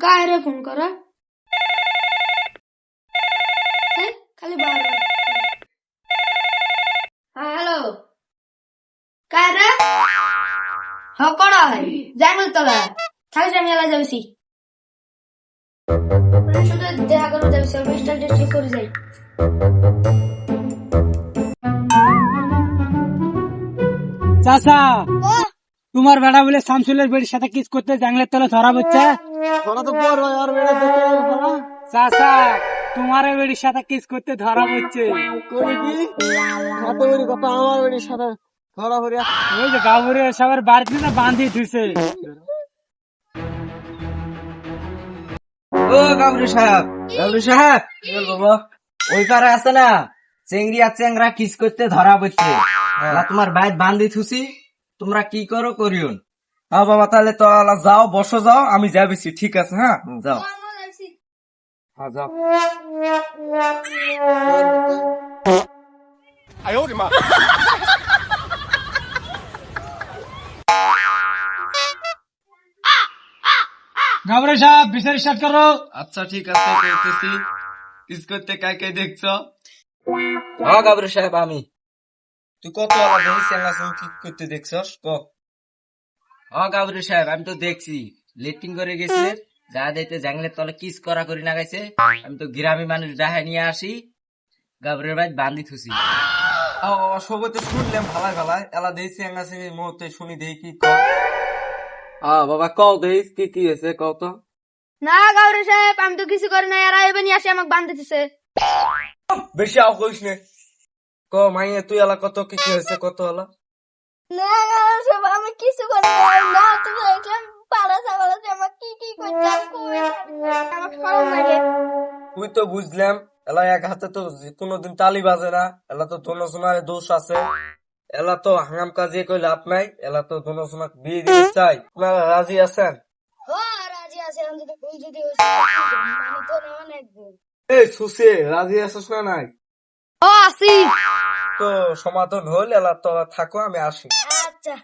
কায়রে phone করা। হ্যাঁ, খালি বার হ্যাঁ হ্যালো। কায়রে? হ্যাঁ কড়া জাঙ্গল তলা থাকি আমি এলা যাবছি শুধু দেখা করে যাবছি অল্প স্টাইল ঠিক করে যাই। চাচা তোমার বেড়া বলে শামসুলের বেড়ির সাথে কিস করতে জানলে তলে ধরা হচ্ছে ধরা তো ভাই আর বেড়ে দেখতে ধরা চাচা তোমার বেড়ির সাথে কিস করতে ধরা হচ্ছে করে কি? বড় কথা? আমার বেড়ির সাথে ধরা পড়িয়া ওই যে গাবুরে সবার বাড়িতে না বান্ধি ধুইছে। ও গাবরু সাহেব। গাবরু সাহেব বাবা ওই পারে আছে না? চেংড়ি আর চেংরা কিস করতে ধরা পড়ছে। তোমার বাইর বান্ধি থুসি তোমরা কি করো করিও হ্যাঁ বাবা তাহলে তো যাও বসো যাও আমি যাবেছি ঠিক আছে হ্যাঁ? যাও। হ্যাঁ যাও। গাবুরে সাহেব বিচার স্টার্ট করো। আচ্ছা ঠিক আছে করতেছি। কিস করতে কাকে দেখছ? হ্যাঁ গাবরু সাহেব আমি। তুই কত আলা দেখি চেংরা কি করতে দেখছস ক? গাবরু সাহেব আমি তো দেখছি। লেটিং করে গেছে যা দেখতে জাংলের তলে কিস করা করি না গেছে। আমি তো গ্রামী মানুষ নিয়ে আসি। গাবরের ভাই বান্ধি থুসি। সবে তো শুনলাম ভালাই ভালাই এলা দেই চেঙ্গা চেঙ্গি মুহূর্তে শুনি দেই কি কও? হ্যাঁ বাবা কও দেই কি কি হয়েছে কও তো। না গাউরে সাহেব আমি তো কিছু করি না এরা এবার নিয়ে আসে আমাকে বান্ধতেছে বেশি আও কইস নে। ক মাইয়া তুই এলা কত কি কি হয়েছে কত এলা? না গাউরে সাহেব আমি কিছু করি না। না তুমি দেখলাম পাড়া ছাগল আছে আমার কি কি আমি আমার সরম লাগে। তুই তো বুঝলাম এলা এক হাতে তো কোনোদিন তালি বাজে না এলা তো দোনো সোনার দোষ আছে। এলা তো হাঙ্গাম কাজে কই লাভ নাই এলা তো দোনো সোনাক বিয়ে দিতে চাই। আপনারা রাজি আছেন? না দিন এই সুসে রাজি আছিস না নাই? ও আসি। তো সমাধান হইল এলা তো থাকো আমি আসি। আচ্ছা।